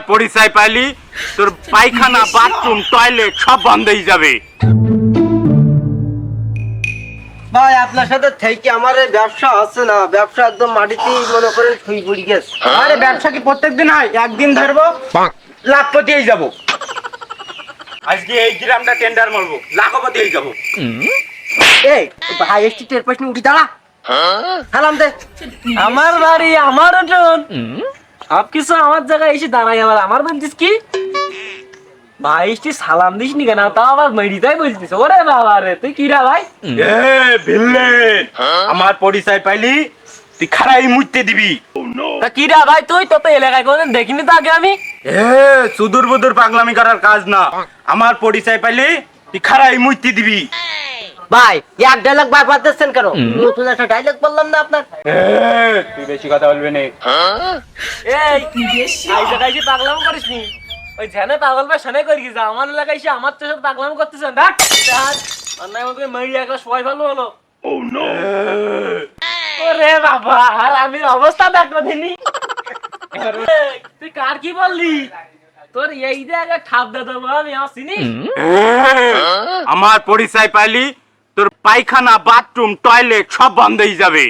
আমার পরিচয় পাইলি তোর পায়খানা বাথরুম টয়লেট সব বন্ধ হয়ে যাবে। ভাই আপনার সাথে থেকে আমার এই ব্যবসা হচ্ছে না ব্যবসা একদম মাটিতেই মনে করেন শুই পড়ে গেছে। আরে ব্যবসা কি প্রত্যেকদিন হয়? একদিন ধরবো লাখপতিই যাব। আজকে এই গ্রামটা টেন্ডার মারবো লাখপতিই যাব। এই ভাই এসটি টের পাইনি উঠি দাঁড়া। সালাম দে। আমার বাড়ি আমার উঠোন সব কিছু আমার জায়গায় এসে দাঁড়াই আমার আমার বলছিস কি? ভাই এসটি সালাম দিস নি কেন? তাও আবার মেরিতাই বলছিস। ওরে বাবা রে তুই কি রে ভাই? এ ভিল্লে! আমার পরিচয় পাইলি তুই খারাই মুইতে দিবি। তা কি রে ভাই তুই তো তো এলাকায় কোনদিন দেখিনি তো আগে আমি? এ সুদূর বুদুর পাগলামি করার কাজ না। আমার পরিচয় পাইলি তুই খারাই মুইতে দিবি। ভাই এক ডায়লগ বারবার দিচ্ছেন কেন? নতুন একটা ডায়লগ বললাম না আপনার। তুই বেশি কথা বলবি না। এই এই জায়গায় এসে পাগলাম করিস নি ওই পাগল করি আমার এলাকায় এসে আমার তো সব পাগলাম করতেছেন। দেখ অন্যায় মতো মেরি সবাই ভালো হলো। ওরে বাবা আর আমি অবস্থা দেখো দিনি। তুই কার কি বললি? তোর এই জায়গা ঠাপ দে দেবো আমি আমার চিনি আমার পরিচয় পাইলি পায়খানা বাথরুম টয়লেট সব বন্ধ হয়ে যাবে।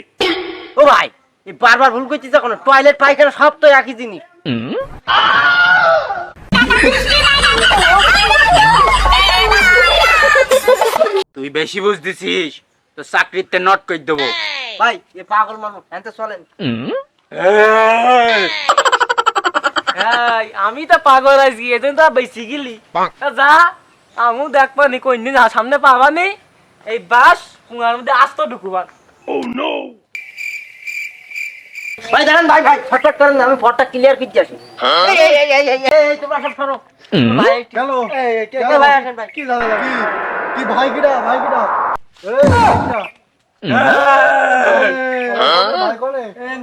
ও ভাই এই বারবার ভুল করছিস এখন টয়লেট পায়খানা সব তো একই জিনিস। তুই বেশি বুঝতেছিস তো চাকরিতে নট করে দেবো। ভাই এ পাগল মানুষ এনতে চলেন। এই, আমি তো পাগল আছি এদিন তো বেশি গেলি। তা যা আমু দেখবা নি কোনদিন সামনে পাবা নি। এই বাস কুয়ার মধ্যে আস্ত ঢুকুবার। ভাই দাঁড়ান ভাই ভাই ফটফট করেন আমি ফটটা ক্লিয়ার করতে আসি। এই, এই, এই, এই, এই, তোমরা সব সরো। ভাই গেল। এই, কে ভাই আসেন ভাই? কি ঝামেলা? কি কি ভাই কিরা ভাই কিরা এই ভাই কিরা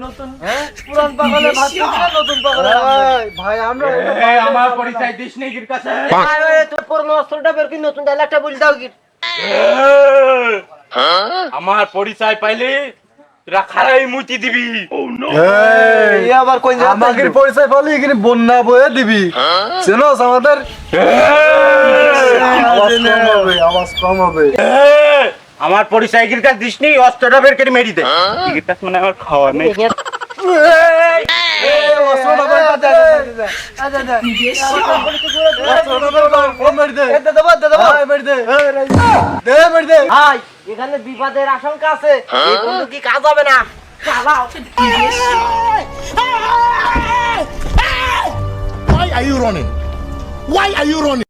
নতুন পুরান পাগলে নতুন পাগলে ভাই আমরা আমার পরিচয় দিস নেই কির কাছে। তোর পুরনো অস্ত্রটা বের করে নতুন ডায়লগটা বলে দাও কি আমার পরিচয় পাইলে তোরা খারাই মুতি দিবি। এই আবার কোন জায়গা আমাকে পরিচয় পালি এখানে বন্যা বয়ে দিবি। চেনস আমাদের? আওয়াজ কম হবে আমার পরিচয় কির কাছে দিস নেই অস্ত্রটা বের করে মেরি দে। কির কাছে মানে আমার খাওয়া নেই। এখানে বিপদের আশঙ্কা আছে কি কাজ হবে না Why are you running? Why are you running?